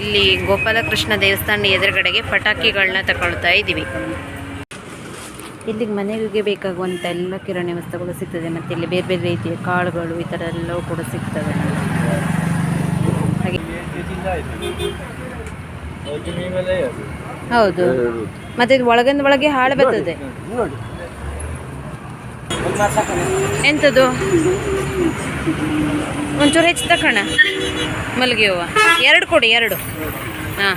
ಇಲ್ಲಿ ಗೋಪಾಲಕೃಷ್ಣ ದೇವಸ್ಥಾನ ಎದುರುಗಡೆಗೆ ಪಟಾಕಿಗಳನ್ನ ತಗೊಳ್ತಾ ಇದ್ದೀವಿ. ಇಲ್ಲಿಗೆ ಮನೆಗೆ ಬೇಕಾಗುವಂಥ ಎಲ್ಲ ಕಿರಾಣಿ ವಸ್ತುಗಳು ಸಿಗ್ತದೆ ಮತ್ತು ಇಲ್ಲಿ ಬೇರೆ ಬೇರೆ ರೀತಿಯ ಕಾಳುಗಳು ಈ ಥರ ಎಲ್ಲವೂ ಕೂಡ ಸಿಗ್ತವೆ. ಹಾಗೆ ಹೌದು. ಮತ್ತೆ ಇದು ಒಳಗಿಂದ ಒಳಗೆ ಹಾಳು ಬರ್ತದೆ. ಎಂಥದ್ದು ಒಂಚೂರು ಹೆಚ್ಚು ತಕೋಣ ಮಲ್ಲಿಗೆ ಹೂವು ಎರಡು ಕೊಡಿ ಎರಡು. ಹಾಂ.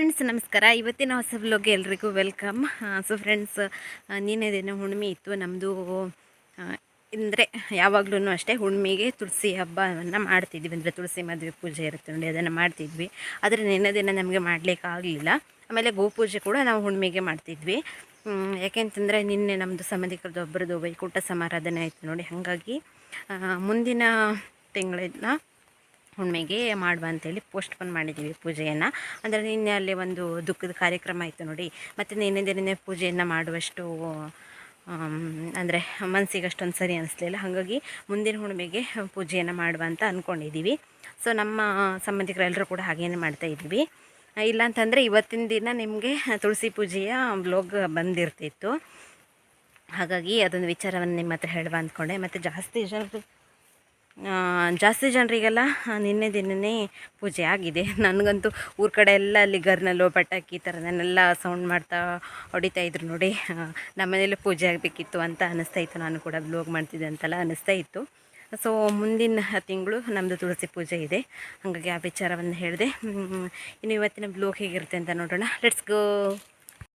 ಫ್ರೆಂಡ್ಸ್ ನಮಸ್ಕಾರ. ಇವತ್ತಿನ ಹೊಸ ಬ್ಲಾಗ್ಗೆ ಎಲ್ರಿಗೂ ವೆಲ್ಕಮ್ ಸೊ ಫ್ರೆಂಡ್ಸ್ ನಿನ್ನೆ ದಿನ ಹುಣ್ಣಿಮೆ ಇತ್ತು. ನಮ್ಮದು ಅಂದರೆ ಯಾವಾಗಲೂ ಅಷ್ಟೇ ಹುಣ್ಮೆಗೆ ತುಳಸಿ ಹಬ್ಬವನ್ನು ಮಾಡ್ತಿದ್ವಿ. ಅಂದರೆ ತುಳಸಿ ಮದುವೆ ಪೂಜೆ ಇರುತ್ತೆ ನೋಡಿ, ಅದನ್ನು ಮಾಡ್ತಿದ್ವಿ. ಆದರೆ ನಿನ್ನೆ ದಿನ ನಮಗೆ ಮಾಡಲಿಕ್ಕೆ ಆಗಲಿಲ್ಲ. ಆಮೇಲೆ ಗೋಪೂಜೆ ಕೂಡ ನಾವು ಹುಣ್ಮೆಗೆ ಮಾಡ್ತಿದ್ವಿ. ಯಾಕೆಂತಂದರೆ ನಿನ್ನೆ ನಮ್ಮದು ಸಂಬಂಧಿಕರದ್ದು ಒಬ್ಬರದ್ದು ವೈಕುಂಠ ಸಮಾರಾಧನೆ ಆಯಿತು ನೋಡಿ. ಹಾಗಾಗಿ ಮುಂದಿನ ತಿಂಗಳಿನ ಹುಣ್ಣಿಮೆಗೆ ಮಾಡುವ ಅಂತೇಳಿ ಪೋಸ್ಟ್ಪೋನ್ ಮಾಡಿದ್ದೀವಿ ಪೂಜೆಯನ್ನು. ಅಂದರೆ ನಿನ್ನೆ ಅಲ್ಲಿ ಒಂದು ದುಃಖದ ಕಾರ್ಯಕ್ರಮ ಆಯಿತು ನೋಡಿ. ಮತ್ತು ನಿನ್ನೆ ದಿನನೇ ಪೂಜೆಯನ್ನು ಮಾಡುವಷ್ಟು ಅಂದರೆ ಮನಸ್ಸಿಗೆ ಅಷ್ಟೊಂದು ಸರಿ ಅನಿಸ್ಲಿಲ್ಲ. ಹಾಗಾಗಿ ಮುಂದಿನ ಹುಣ್ಣಿಮೆಗೆ ಪೂಜೆಯನ್ನು ಮಾಡುವ ಅಂತ ಅಂದ್ಕೊಂಡಿದ್ದೀವಿ ಸೊ ನಮ್ಮ ಸಂಬಂಧಿಕರೆಲ್ಲರೂ ಕೂಡ ಹಾಗೇನೆ ಮಾಡ್ತಾ ಇದ್ವಿ ಇಲ್ಲ ಅಂತಂದರೆ ಇವತ್ತಿನ ದಿನ ನಿಮಗೆ ತುಳಸಿ ಪೂಜೆಯ ಬ್ಲಾಗ್ ಬಂದಿರ್ತಿತ್ತು. ಹಾಗಾಗಿ ಅದೊಂದು ವಿಚಾರವನ್ನು ನಿಮ್ಮ ಹತ್ರ ಹೇಳುವ ಅಂದ್ಕೊಂಡೆ. ಮತ್ತು ಜಾಸ್ತಿ ಜನರು ಜಾಸ್ತಿ ಜನರಿಗೆಲ್ಲ ನಿನ್ನೆ ದಿನನೇ ಪೂಜೆ ಆಗಿದೆ. ನನಗಂತೂ ಊರ ಕಡೆ ಎಲ್ಲ ಅಲ್ಲಿ ಗರ್ನಲ್ಲು, ಪಟಾಕಿ ಥರದನ್ನೆಲ್ಲ ಸೌಂಡ್ ಮಾಡ್ತಾ ಹೊಡಿತಾ ಇದ್ರು ನೋಡಿ. ನಮ್ಮ ನಮ್ಮನೇಲಿ ಪೂಜೆ ಆಗಬೇಕಿತ್ತು ಅಂತ ಅನ್ನಿಸ್ತಾ ಇತ್ತು. ನಾನು ಕೂಡ ಬ್ಲೋಗ್ ಮಾಡ್ತಿದ್ದೆ ಅಂತೆಲ್ಲ ಅನ್ನಿಸ್ತಾ ಇತ್ತು. ಸೊ ಮುಂದಿನ ತಿಂಗಳು ನಮ್ಮದು ತುಳಸಿ ಪೂಜೆ ಇದೆ. ಹಾಗಾಗಿ ಆ ವಿಚಾರವನ್ನು ಹೇಳಿದೆ. ಇನ್ನು ಇವತ್ತಿನ ಬ್ಲೋಗ್ ಹೇಗಿರುತ್ತೆ ಅಂತ ನೋಡೋಣ. ಲೆಟ್ಸ್ ಗೋ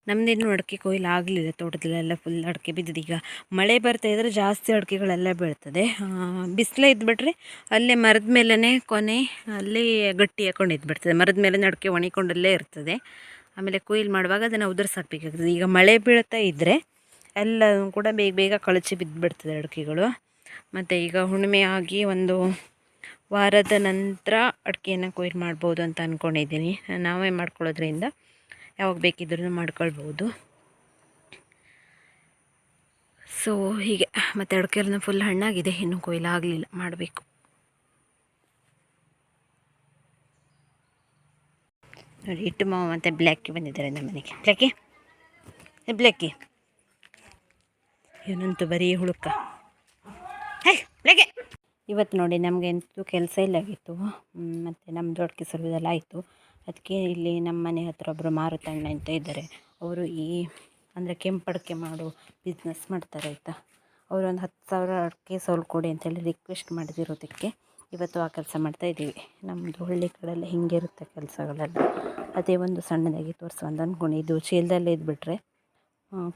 ನಮ್ಮದೇನು ಅಡಿಕೆ ಕೊಯ್ಲು ಆಗಲಿಲ್ಲ ತೋಟದಲ್ಲೆಲ್ಲ ಫುಲ್ ಅಡಿಕೆ ಬಿದ್ದಿದೆ. ಈಗ ಮಳೆ ಬರ್ತಾ ಇದ್ದರೆ ಜಾಸ್ತಿ ಅಡಿಕೆಗಳೆಲ್ಲ ಬೀಳ್ತದೆ. ಬಿಸಿಲೇ ಇದ್ಬಿಟ್ರೆ ಅಲ್ಲೇ ಮರದ ಮೇಲೇ ಕೊನೆ ಅಲ್ಲೇ ಗಟ್ಟಿ ಹಾಕೊಂಡು ಇದ್ಬಿಡ್ತದೆ. ಮರದ ಮೇಲೆ ಅಡಿಕೆ ಒಣಿಕೊಂಡಲ್ಲೇ ಇರ್ತದೆ. ಆಮೇಲೆ ಕೊಯ್ಲು ಮಾಡುವಾಗ ಅದನ್ನು ಉದುರ್ಸಾಕ್ಬೇಕಾಗ್ತದೆ ಈಗ ಮಳೆ ಬೀಳ್ತಾ ಇದ್ದರೆ ಎಲ್ಲ ಕೂಡ ಬೇಗ ಬೇಗ ಕಳಚಿ ಬಿದ್ದುಬಿಡ್ತದೆ ಅಡಿಕೆಗಳು. ಮತ್ತು ಈಗ ಹುಣ್ಣಿಮೆ ಆಗಿ ಒಂದು ವಾರದ ನಂತರ ಅಡಿಕೆಯನ್ನು ಕೊಯ್ಲು ಮಾಡ್ಬೋದು ಅಂತ ಅಂದ್ಕೊಂಡಿದ್ದೀನಿ ನಾವೇ ಮಾಡ್ಕೊಳ್ಳೋದ್ರಿಂದ ಯಾವಾಗ ಬೇಕಿದ್ರೂ ಮಾಡ್ಕೊಳ್ಬೋದು. ಸೊ ಹೀಗೆ, ಮತ್ತು ಅಡಿಕೆಲ್ಲ ಫುಲ್ ಹಣ್ಣಾಗಿದೆ, ಇನ್ನೂ ಕೊಯ್ಲು ಆಗಲಿಲ್ಲ, ಮಾಡಬೇಕು. ನೋಡಿ, ಹಿಟ್ಟು ಮಾವ ಮತ್ತು ಬ್ಲ್ಯಾಕಿ ಬಂದಿದ್ದಾರೆ ನಮ್ಮ ಮನೆಗೆ. ಬ್ಲ್ಯಾಕಿ? ಬ್ಲ್ಯಾಕಿ? ಇವನಂತೂ ಬರೀ ಹುಳುಕ? ಹೇ, ಬ್ಲ್ಯಾಕೆ? ಇವತ್ತು ನೋಡಿ ನಮಗೆ ಎಂತೂ ಕೆಲಸ ಇಲ್ಲ ಆಗಿತ್ತು ಮತ್ತು ದೊಡ್ಡ ಕೆಸರು ಇದೆಲ್ಲ ಆಯಿತು. ಅದಕ್ಕೆ ಇಲ್ಲಿ ನಮ್ಮ ಮನೆ ಹತ್ರ ಒಬ್ಬರು ಮಾರುತಣ್ಣ ಅಂತ ಇದ್ದಾರೆ. ಅವರು ಈ, ಅಂದರೆ ಕೆಂಪಡಿಕೆ ಮಾಡು ಬಿಸ್ನೆಸ್ ಮಾಡ್ತಾರೆ ಆಯಿತಾ? ಅವರು ಒಂದು ಹತ್ತು ಸಾವಿರ ಅಡಿಕೆ ಸೋಲು ಕೊಡಿ ಅಂತೇಳಿ ರಿಕ್ವೆಸ್ಟ್ ಮಾಡಿದಿರೋದಕ್ಕೆ ಇವತ್ತು ಆ ಕೆಲಸ ಮಾಡ್ತಾ ಇದ್ದೀವಿ. ನಮ್ಮದು ಹಳ್ಳಿ ಕಡೆಲ್ಲ ಹಿಂಗೆ ಇರುತ್ತೆ ಕೆಲಸಗಳೆಲ್ಲ. ಅದೇ ಒಂದು ಸಣ್ಣದಾಗಿ ತೋರಿಸೋದು ಅಂದ್ಕೊಂಡು ಇದು ಚೀಲದಲ್ಲೇ ಇದ್ಬಿಟ್ರೆ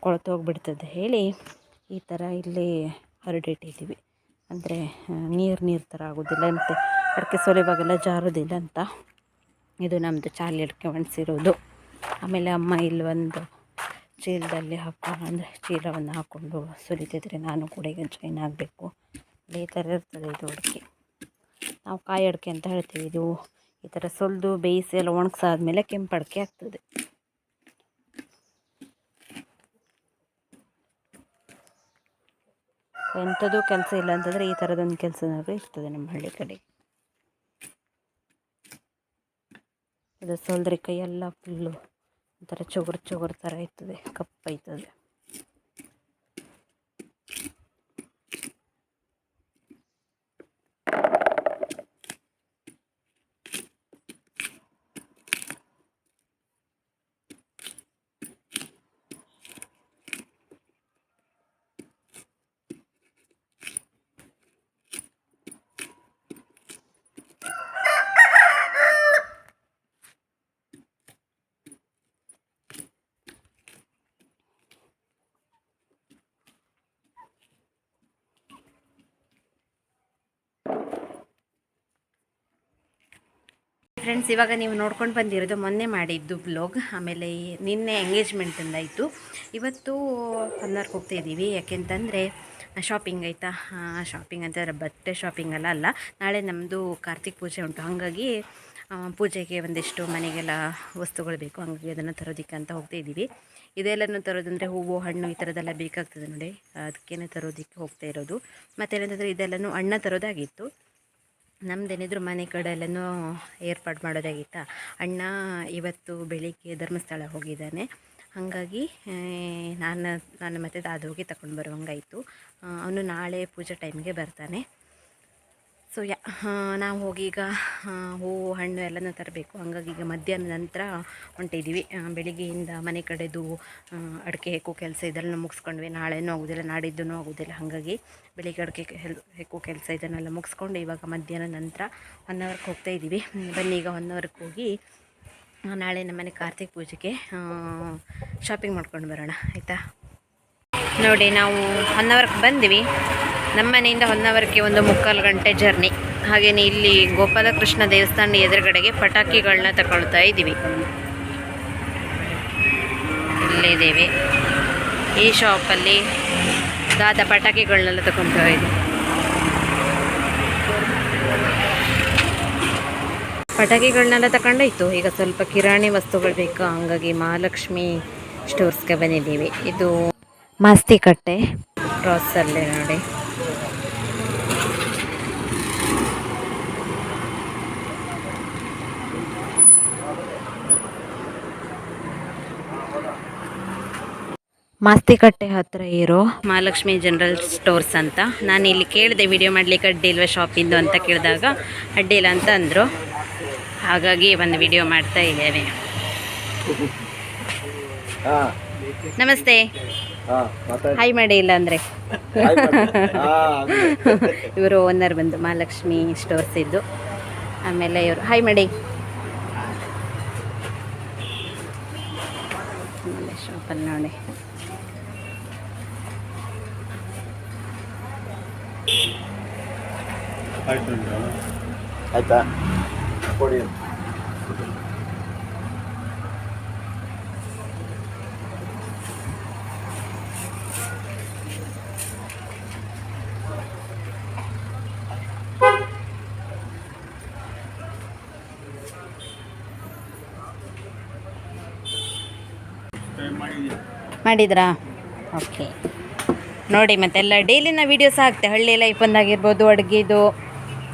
ಕೊಳತು ಹೋಗ್ಬಿಡ್ತದೆ. ಹೇಳಿ, ಈ ಥರ ಇಲ್ಲಿ ಹರಡಿಟ್ಟಿದ್ದೀವಿ ಅಂದರೆ ನೀರು ನೀರು ಥರ ಆಗೋದಿಲ್ಲ. ಮತ್ತು ಅಡಿಕೆ ಸೊಲಿವಾಗೆಲ್ಲ ಜಾರೋದಿಲ್ಲ ಅಂತ. ಇದು ನಮ್ಮದು ಚಾಲಿ ಅಡಿಕೆ ಒಣಸಿರೋದು ಆಮೇಲೆ ಅಮ್ಮ ಇಲ್ಲಿ ಒಂದು ಚೀಲದಲ್ಲಿ ಹಾಕೊಂಡು ಅಂದರೆ ಚೀಲವನ್ನು ಹಾಕ್ಕೊಂಡು ಸುಲಿತಿದ್ರೆ ನಾನು ಕೂಡ ಈಗ ಜಾಯ್ನ್ ಆಗಬೇಕು. ಈ ಥರ ಇರ್ತದೆ ಇದು ಅಡಿಕೆ. ನಾವು ಕಾಯಿ ಅಡಿಕೆ ಅಂತ ಹೇಳ್ತೀವಿ. ಇದು ಈ ಥರ ಸುಲಿದು ಬೇಯಿಸಿ ಎಲ್ಲ ಒಣಗಿಸಾದ್ಮೇಲೆ ಕೆಂಪು ಅಡಿಕೆ ಆಗ್ತದೆ. ಎಂಥದ್ದು ಕೆಲಸ ಇಲ್ಲ ಅಂತಂದರೆ ಈ ಥರದೊಂದು ಕೆಲಸನಾದ್ರೂ ಇರ್ತದೆ ನಮ್ಮ ಹಳ್ಳಿ ಕಡೆ. ಇದು ಸೋಲ್ದ್ರೆ ಕೈಯೆಲ್ಲ ಫುಲ್ಲು ಒಂಥರ ಚೊಗುರು ಚೊಗುರು ಥರ ಆಯ್ತದೆ ಕಪ್ಪಾಯ್ತದೆ. ಫ್ರೆಂಡ್ಸ್ ಇವಾಗ ನೀವು ನೋಡ್ಕೊಂಡು ಬಂದಿರೋದು ಮೊನ್ನೆ ಮಾಡಿದ್ದು ಬ್ಲಾಗ್ ಆಮೇಲೆ ನಿನ್ನೆ ಎಂಗೇಜ್ಮೆಂಟಿಂದ ಇತ್ತು ಇವತ್ತು ಹನ್ನರ್ಗೆ ಹೋಗ್ತಾ ಇದ್ದೀವಿ ಯಾಕೆಂತಂದರೆ ಶಾಪಿಂಗ್ ಆಯಿತಾ? ಶಾಪಿಂಗ್ ಅಂತಂದರೆ ಬಟ್ಟೆ ಶಾಪಿಂಗ್ ಅಲ್ಲ ಅಲ್ಲ. ನಾಳೆ ನಮ್ಮದು ಕಾರ್ತಿಕ್ ಪೂಜೆ ಉಂಟು. ಹಾಗಾಗಿ ಪೂಜೆಗೆ ಒಂದಿಷ್ಟು ಮನೆಗೆಲ್ಲ ವಸ್ತುಗಳು ಬೇಕು. ಹಾಗಾಗಿ ಅದನ್ನು ತರೋದಕ್ಕೆ ಅಂತ ಹೋಗ್ತಾ ಇದ್ದೀವಿ ಇದೆಲ್ಲನೂ ತರೋದಂದರೆ ಹೂವು, ಹಣ್ಣು ಈ ಥರದ್ದೆಲ್ಲ ಬೇಕಾಗ್ತದೆ ನೋಡಿ. ಅದಕ್ಕೇ ತರೋದಕ್ಕೆ ಹೋಗ್ತಾ ಇರೋದು. ಮತ್ತೇನಂತಂದರೆ ಇದೆಲ್ಲನೂ ಅಣ್ಣ ತರೋದಾಗಿತ್ತು. ನಮ್ದೇನಿದ್ರು ಮನೆ ಕಡೆ ಎಲ್ಲನೂ ಏರ್ಪಾಡು ಮಾಡೋದಾಗಿತ್ತಾ? ಅಣ್ಣ ಇವತ್ತು ಬೆಳಿಗ್ಗೆ ಧರ್ಮಸ್ಥಳ ಹೋಗಿದ್ದಾನೆ. ಹಾಗಾಗಿ ನಾನು ನಾನು ಮತ್ತೆ ದಾದ ಹೋಗಿ ತಗೊಂಡು ಬರುವಂಗಾಯಿತು ಅವನು ನಾಳೆ ಪೂಜೆ ಟೈಮ್ಗೆ ಬರ್ತಾನೆ. ಸೊ ಯಾ ನಾವು ಹೋಗಿ ಈಗ ಹೂವು, ಹಣ್ಣು ಎಲ್ಲನೂ ತರಬೇಕು. ಹಾಗಾಗಿ ಈಗ ಮಧ್ಯಾಹ್ನ ನಂತರ ಹೊಂಟಿದ್ದೀವಿ ಬೆಳಿಗ್ಗೆಯಿಂದ ಮನೆ ಕಡೆದು ಅಡಿಕೆ ಹೆಕ್ಕು ಕೆಲಸ ಇದೆಲ್ಲ ಮುಗಿಸ್ಕೊಂಡ್ವಿ. ನಾಳೆನೂ ಆಗೋದಿಲ್ಲ ನಾಡಿದ್ದೂ ಆಗೋದಿಲ್ಲ. ಹಾಗಾಗಿ ಬೆಳಿಗ್ಗೆ ಅಡಿಕೆ ಹೆಕ್ಕೋ ಕೆಲಸ ಇದನ್ನೆಲ್ಲ ಮುಗಿಸ್ಕೊಂಡು ಇವಾಗ ಮಧ್ಯಾಹ್ನ ನಂತರ ಒನ್ ಅವರ್ಗೆ ಹೋಗ್ತಾ ಇದ್ದೀವಿ ಬನ್ನಿ ಈಗ ಒನ್ ಅವರ್ಗೆ ಹೋಗಿ, ನಾಳೆ ನಮ್ಮನೆ ಕಾರ್ತಿಕ್ ಪೂಜೆಗೆ ಶಾಪಿಂಗ್ ಮಾಡ್ಕೊಂಡು ಬರೋಣ. ಆಯಿತಾ? ನೋಡಿ, ನಾವು ಹೊನ್ನಾವರಕ್ಕೆ ಬಂದ್ವಿ. ನಮ್ಮ ಮನೆಯಿಂದ ಹೊನ್ನವರಕ್ಕೆ ಒಂದು ಮುಕ್ಕಾಲು ಗಂಟೆ ಜರ್ನಿ. ಹಾಗೆಯೇ ಇಲ್ಲಿ ಗೋಪಾಲಕೃಷ್ಣ ದೇವಸ್ಥಾನ ಎದುರುಗಡೆಗೆ ಪಟಾಕಿಗಳನ್ನ ತಗೊಳ್ತಾ ಇದ್ದೀವಿ. ಇಲ್ಲಿದ್ದೀವಿ ಈ ಶಾಪಲ್ಲಿ ದಾದ ಪಟಾಕಿಗಳನ್ನೆಲ್ಲ ತಗೊಳ್ತಾ ಇದ್ದೀವಿ ಪಟಾಕಿಗಳನ್ನೆಲ್ಲ ತಗೊಂಡಾಯ್ತು. ಈಗ ಸ್ವಲ್ಪ ಕಿರಾಣಿ ವಸ್ತುಗಳು ಬೇಕು? ಹಂಗಾಗಿ ಮಹಾಲಕ್ಷ್ಮಿ ಸ್ಟೋರ್ಸ್ಗೆ ಬಂದಿದ್ದೀವಿ. ಇದು ಮಾಸ್ತಿಕಟ್ಟೆ ಕ್ರಾಸಲ್ಲೇ ನೋಡಿ. ಮಾಸ್ತಿಕಟ್ಟೆ ಹತ್ರ ಇರೋ. ಮಹಾಲಕ್ಷ್ಮಿ ಜನರಲ್ ಸ್ಟೋರ್ಸ್ ಅಂತ. ನಾನು ಇಲ್ಲಿ ಕೇಳಿದೆ ವಿಡಿಯೋ ಮಾಡಲಿಕ್ಕೆ ಅಡ್ಡಿ ಇಲ್ವಾ ಶಾಪಿಂದು ಅಂತ ಕೇಳಿದಾಗ. ಅಡ್ಡಿ ಇಲ್ಲ ಅಂತ ಅಂದರು. ಹಾಗಾಗಿ ಒಂದು ವಿಡಿಯೋ ಮಾಡ್ತಾ ಇದ್ದೇವೆ ನಮಸ್ತೆ. ಹಾಯ್ ಮಾಡಿ ಇಲ್ಲ ಅಂದ್ರೆ. ಇವರು ಓನರ್ ಬಂದು ಮಹಾಲಕ್ಷ್ಮಿ ಸ್ಟೋರ್ಸ್ ಇದ್ದು. ಆಮೇಲೆ ಇವರು ಹಾಯ್ ಮಾಡಿ. ಆಮೇಲೆ ಶಾಪಲ್ಲಿ ನೋಡಿ. ಆಯ್ತಾ? ಮಾಡಿದ್ರಾ? ಓಕೆ. ನೋಡಿ ಮತ್ತೆಲ್ಲ ಡೈಲಿನ ವೀಡಿಯೋಸ್ ಹಾಕ್ತೆ. ಹಳ್ಳಿ ಲೈಫ್ ಒಂದಾಗಿರ್ಬೋದು ಅಡುಗೆದು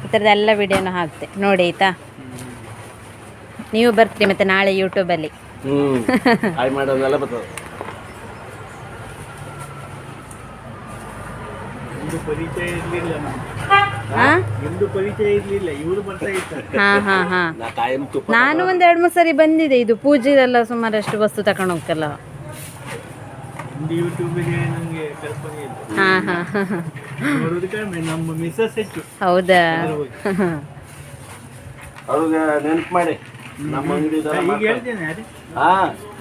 ಈ ಥರದ ಎಲ್ಲ ವೀಡಿಯೋನು ಹಾಕ್ತೆ. ನೋಡಿ ಆಯ್ತಾ? ನೀವು ಬರ್ತೀರಿ ಮತ್ತೆ ನಾಳೆ ಯೂಟ್ಯೂಬಲ್ಲಿ ನಾನು ಒಂದ್ ಎರಡು ಮೂರು ಸರಿ ಬಂದಿದೆ. ಇದು ಪೂಜೆ ಎಲ್ಲ ಸುಮಾರಷ್ಟು ವಸ್ತು ತಗೊಂಡು ಹೋಗ್ತಲ್ಲ. ಯೂಟ್ಯೂಬಿಗೆ ನನಗೆ ಕಲ್ಪನೆ ಇಲ್ಲ. ಹಾಂ ಹಾಂ. ಬರೋದು ಕಡಿಮೆ ನಮ್ಮ ಮಿಸಸ್ ಹೆಚ್ಚು. ಹೌದಾ? ಅವ್ರಿಗೆ ನೆನಪು ಮಾಡಿ. ನಮ್ಮ ಅಂಗಡಿ ಈಗ ಹೇಳ್ತೇನೆ ಅರೆ ಹಾ.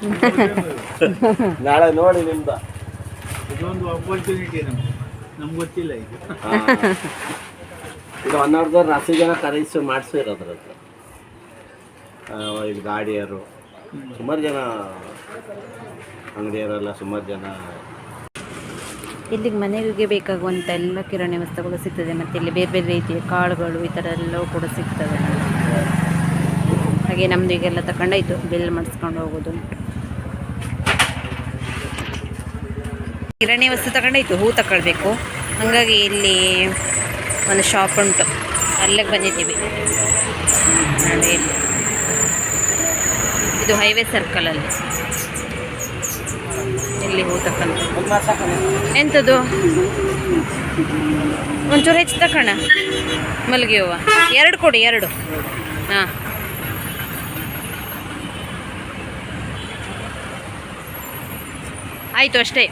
ನಾಳೆ ನೋಡಿ ನಿಮ್ದ. ಇದೊಂದು ಅಪರ್ಚುನಿಟಿ ನಮ್ಗೆ ನಮ್ಗೆ ಗೊತ್ತಿಲ್ಲ ಇದು. ಇದು ಹೊನ್ನಾರ್ದವ್ರು ಹಸಿ ಜನ ಕರೆಯಿಸಿ ಮಾಡಿಸಿರೋದ್ರ ಹತ್ರ ಇದು ಗಾಡಿಯರು. ಸುಮಾರು ಜನ ಅಂಗಡಿಯರೆಲ್ಲ ಸುಮಾರು ಜನ. ಇಲ್ಲಿಗೆ ಮನೆಗೆ ಬೇಕಾಗುವಂಥ ಎಲ್ಲ ಕಿರಾಣಿ ವಸ್ತುಗಳು ಸಿಗ್ತದೆ, ಮತ್ತು ಇಲ್ಲಿ ಬೇರೆ ಬೇರೆ ರೀತಿಯ ಕಾಳುಗಳು ಈ ಥರ ಎಲ್ಲವೂ ಕೂಡ ಸಿಗ್ತದೆ ಹಾಗೆ ನಮ್ಮದು ಈಗೆಲ್ಲ ತಗೊಂಡಾಯ್ತು ಬಿಲ್ ಮಾಡಿಸ್ಕೊಂಡು ಹೋಗೋದು. ಕಿರಾಣಿ ವಸ್ತು ತಗೊಂಡಾಯ್ತು ಹೂ ತಗೊಳ್ಬೇಕು ಹಾಗಾಗಿ ಇಲ್ಲಿ ಒಂದು ಶಾಪ್ ಉಂಟು ಅಲ್ಲಿಗೆ ಬಂದಿದ್ದೀವಿ. ಇದು ಹೈವೇ ಸರ್ಕಲಲ್ಲಿ ಇಲ್ಲಿ ಹೋಗ್ತಕ್ಕಂಥ ಎಂಥದ್ದು ಒಂಚೂರು ಹೆಚ್ಚು ತಗೋಣ ಮಲ್ಲಿಗೆ ಹೂವು ಎರಡು ಕೊಡಿ ಎರಡು. ಹಾಂ. ಆಯಿತು ಅಷ್ಟೇ.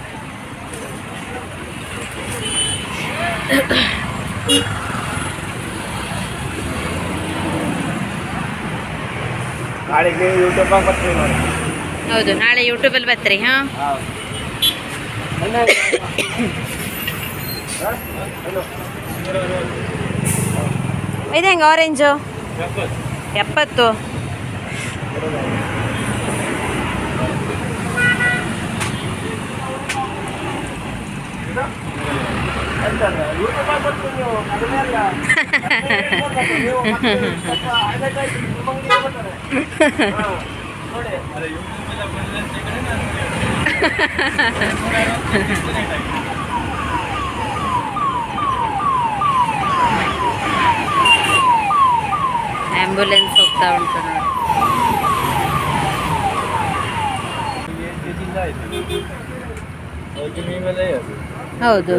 ಹೌದು ನಾಳೆ ಯೂಟ್ಯೂಬಲ್ಲಿ ಬರ್ತೀರಿ ಹಾಂ? ಇದು ಹೆಂಗೆ ಆರೆಂಜು ಎಪ್ಪತ್ತು. ಆ್ಯಂಬುಲೆನ್ಸ್ ಹೋಗ್ತಾ ಉಂಟು ನೋಡಿ. ಹೌದು.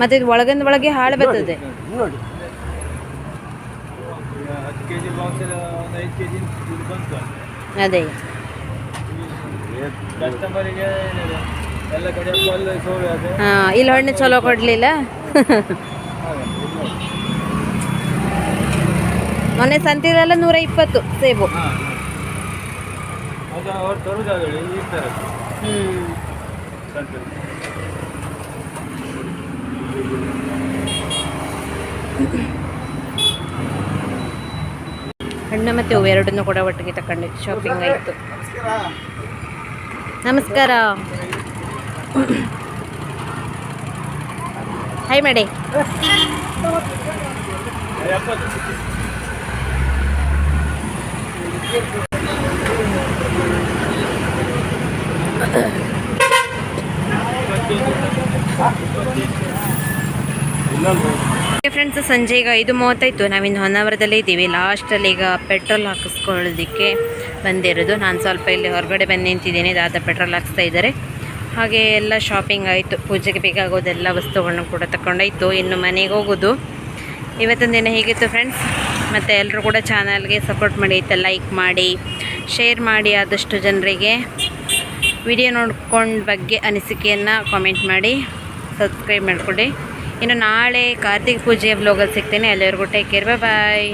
ಮತ್ತೆ ಇದು ಒಳಗಿಂದ ಒಳಗೆ ಹಾಳು ಬರ್ತದೆ. ನೋಡಿ ಅದೇ ಕಸ್ಟಮರಿಗೆ ಏನಿದೆ ಎಲ್ಲ ಕಡೆ ಕಲ್ಲು ಸೋವೆ ಅದು ಹಾಂ ಇಲ್ಲಿ ಹಣ್ಣು ಚಲೋ ಕೊಡಲಿಲ್ಲ. ಮೊನ್ನೆ ಸಂತಿದೆಲ್ಲ ನೂರ ಇಪ್ಪತ್ತು ಸೇಬು ಹಣ್ಣು ಮತ್ತು ಹೂವು ಎರಡನ್ನೂ ಕೂಡ ಒಟ್ಟಿಗೆ ತಗೊಂಡು ಶಾಪಿಂಗ್ ಆಯಿತು. ನಮಸ್ಕಾರ. ಹಾಯ್ ಮಾಡಿ ಫ್ರೆಂಡ್ಸ್ ಸಂಜೆ ಈಗ ಐದು ಮೂವತ್ತಾಯಿತು ನಾವಿನ್ನು ಹೊನ್ನಾವರದಲ್ಲೇ ಇದ್ದೀವಿ. ಲಾಸ್ಟಲ್ಲಿ ಈಗ ಪೆಟ್ರೋಲ್ ಹಾಕಿಸ್ಕೊಳ್ಳೋದಕ್ಕೆ. ಬಂದಿರೋದು. ನಾನು ಸ್ವಲ್ಪ ಇಲ್ಲಿ ಹೊರಗಡೆ ಬಂದು ನಿಂತಿದ್ದೀನಿ. ದಾದ ಪೆಟ್ರೋಲ್ ಹಾಕ್ಸ್ತಾ ಇದ್ದಾರೆ. ಹಾಗೆ ಎಲ್ಲ ಶಾಪಿಂಗ್ ಆಯಿತು. ಪೂಜೆಗೆ ಬೇಕಾಗೋದೆಲ್ಲ ವಸ್ತುಗಳನ್ನ ಕೂಡ ತಗೊಂಡಾಯಿತು ಇನ್ನು ಮನೆಗೆ ಹೋಗೋದು. ಇವತ್ತಿನ ದಿನ ಹೀಗಿತ್ತು ಫ್ರೆಂಡ್ಸ್ ಮತ್ತು ಎಲ್ಲರೂ ಕೂಡ ಚಾನಲ್ಗೆ ಸಪೋರ್ಟ್ ಮಾಡಿ ಲೈಕ್ ಮಾಡಿ ಶೇರ್ ಮಾಡಿ ಆದಷ್ಟು ಜನರಿಗೆ ವಿಡಿಯೋ ನೋಡ್ಕೊಂಡು ಬಗ್ಗೆ ಅನಿಸಿಕೆಯನ್ನು ಕಾಮೆಂಟ್ ಮಾಡಿ ಸಬ್ಸ್ಕ್ರೈಬ್ ಮಾಡಿಕೊಡಿ. ಇನ್ನು ನಾಳೆ ಕಾರ್ತಿಕ ಪೂಜೆಯ ಬ್ಲಾಗಲ್ಲಿ ಸಿಗ್ತೇನೆ. ಎಲ್ಲರಿಗೂ ಟೇಕ್ ಕೇರ್ ಬಾಯ್